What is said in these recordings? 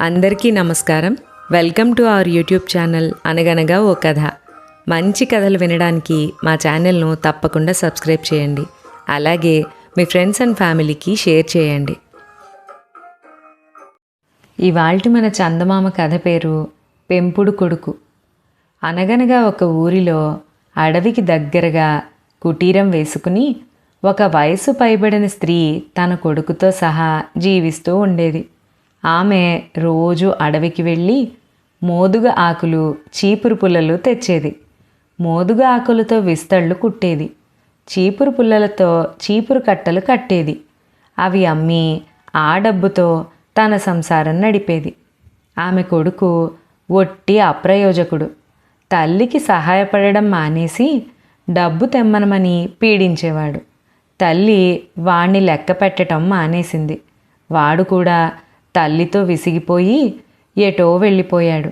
అందరికీ నమస్కారం. Welcome to our YouTube channel అనగనగా ఓ కథ. మంచి కథలు వినడానికి మా ఛానల్ను తప్పకుండా సబ్స్క్రైబ్ చేయండి. అలాగే మీ ఫ్రెండ్స్ అండ్ ఫ్యామిలీకి షేర్ చేయండి. ఇవాల్టి మన చందమామ కథ పేరు పెంపుడు కొడుకు. అనగనగా ఒక ఊరిలో అడవికి దగ్గరగా కుటీరం వేసుకుని ఒక వయసు పైబడిన స్త్రీ తన కొడుకుతో సహా జీవిస్తూ ఉండేది. ఆమె రోజు అడవికి వెళ్ళి మోదుగ ఆకులు చీపురు పుల్లలు తెచ్చేది. మోదుగ ఆకులతో విస్తళ్ళు కుట్టేది. చీపురు పుల్లలతో చీపురు కట్టలు కట్టేది. అవి అమ్మి ఆ డబ్బుతో తన సంసారం నడిపేది. ఆమె కొడుకు ఒట్టి అప్రయోజకుడు. తల్లికి సహాయపడడం మానేసి డబ్బు తెమ్మనమని పీడించేవాడు. తల్లి వాణ్ణి లెక్క పెట్టడం మానేసింది. వాడు కూడా తల్లితో విసిగిపోయి ఎటో వెళ్ళిపోయాడు.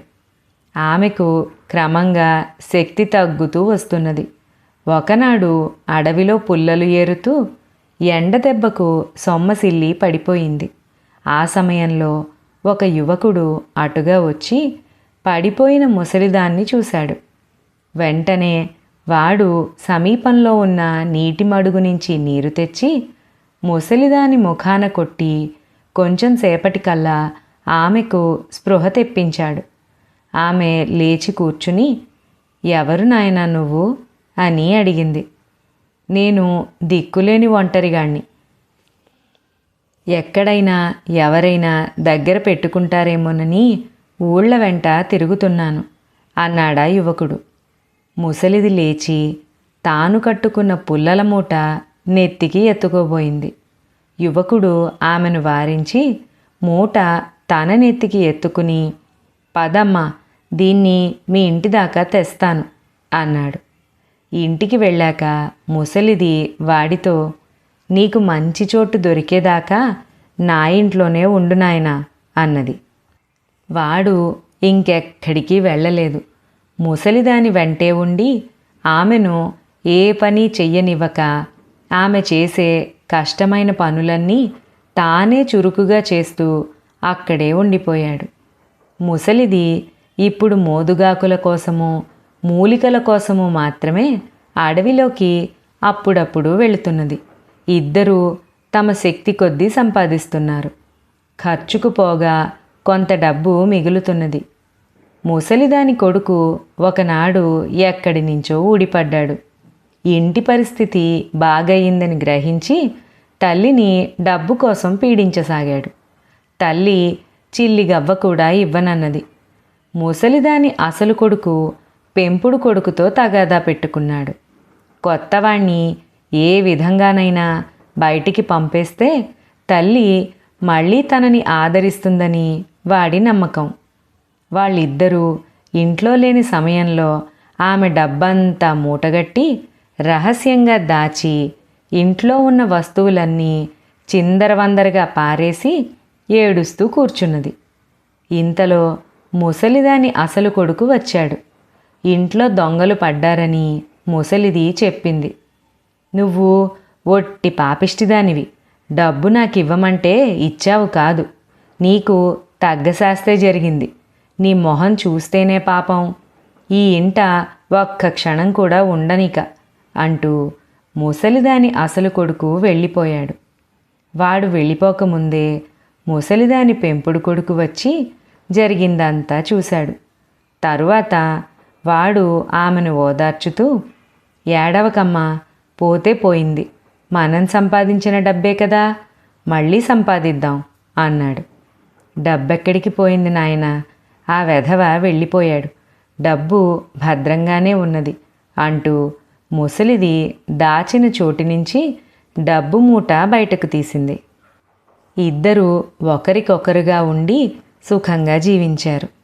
ఆమెకు క్రమంగా శక్తి తగ్గుతూ వస్తున్నది. ఒకనాడు అడవిలో పుల్లలు ఏరుతూ ఎండ దెబ్బకు సొమ్మసిల్లి పడిపోయింది. ఆ సమయంలో ఒక యువకుడు అటుగా వచ్చి పడిపోయిన ముసలిదాన్ని చూశాడు. వెంటనే వాడు సమీపంలో ఉన్న నీటి మడుగు నుంచి నీరు తెచ్చి ముసలిదాని ముఖాన కొట్టి కొంచెం సేపటికల్లా ఆమెకు స్పృహ తెప్పించాడు. ఆమె లేచి కూర్చుని ఎవరు నాయనా నువ్వు? అని అడిగింది. నేను దిక్కులేని ఒంటరిగాణ్ణి. ఎక్కడైనా ఎవరైనా దగ్గర పెట్టుకుంటారేమోనని ఊళ్ళ వెంట తిరుగుతున్నాను అన్నాడా యువకుడు. ముసలిది లేచి తాను కట్టుకున్న పుల్లల మూట నెత్తికి ఎత్తుకోబోయింది. యువకుడు ఆమెను వారించి మూట తన నెత్తికి ఎత్తుకుని పదమ్మ దీన్ని మీ ఇంటి దాకా తెస్తాను అన్నాడు. ఇంటికి వెళ్ళాక ముసలిది వాడితో నీకు మంచి చోటు దొరికేదాకా నా ఇంట్లోనే ఉండు నాయనా అన్నది. వాడు ఇంకెక్కడికి వెళ్ళలేదు. ముసలిదాని వెంటే ఉండి ఆమెను ఏ పని చెయ్యనివ్వక ఆమె చేసే కష్టమైన పనులన్నీ తానే చురుకుగా చేస్తూ అక్కడే ఉండిపోయాడు. ముసలిది ఇప్పుడు మోదుగాకుల కోసము మూలికల కోసము మాత్రమే అడవిలోకి అప్పుడప్పుడు వెళుతున్నది. ఇద్దరూ తమ శక్తి కొద్దీ సంపాదిస్తున్నారు. ఖర్చుకు పోగా కొంత డబ్బు మిగులుతున్నది. ముసలిదాని కొడుకు ఒకనాడు ఎక్కడి నుంచో ఊడిపడ్డాడు. ఇంటి పరిస్థితి బాగయిందని గ్రహించి తల్లిని డబ్బు కోసం పీడించసాగాడు. తల్లి చిల్లిగవ్వ కూడా ఇవ్వనన్నది. ముసలిదాని అసలు కొడుకు పెంపుడు కొడుకుతో తగాదా పెట్టుకున్నాడు. కొత్తవాణ్ణి ఏ విధంగానైనా బయటికి పంపేస్తే తల్లి మళ్ళీ తనని ఆదరిస్తుందని వాడి నమ్మకం. వాళ్ళిద్దరూ ఇంట్లో లేని సమయంలో ఆమె డబ్బంతా మూటగట్టి రహస్యంగా దాచి ఇంట్లో ఉన్న వస్తువులన్నీ చిందరవందరగా పారేసి ఏడుస్తూ కూర్చున్నది. ఇంతలో ముసలిదాని అసలు కొడుకు వచ్చాడు. ఇంట్లో దొంగలు పడ్డారని ముసలిది చెప్పింది. నువ్వు ఒట్టి పాపిష్టిదానివి. డబ్బు నాకు ఇవ్వమంటే ఇచ్చావు కాదు. నీకు తగ్గశాస్తే జరిగింది. నీ మొహం చూస్తేనే పాపం. ఈ ఇంట ఒక్క క్షణం కూడా ఉండనిక అంటూ ముసలిదాని అసలు కొడుకు వెళ్ళిపోయాడు. వాడు వెళ్ళిపోకముందే ముసలిదాని పెంపుడు కొడుకు వచ్చి జరిగిందంతా చూశాడు. తరువాత వాడు ఆమెను ఓదార్చుతూ ఏడవకమ్మా పోతే పోయింది. మనం సంపాదించిన డబ్బే కదా మళ్ళీ సంపాదిద్దాం అన్నాడు. డబ్బెక్కడికి పోయింది నాయన? ఆ వెధవ వెళ్ళిపోయాడు. డబ్బు భద్రంగానే ఉన్నది అంటూ ముసలిది దాచిన చోటు నుంచి డబ్బు మూట బయటకు తీసింది. ఇద్దరూ ఒకరికొకరుగా ఉండి సుఖంగా జీవించారు.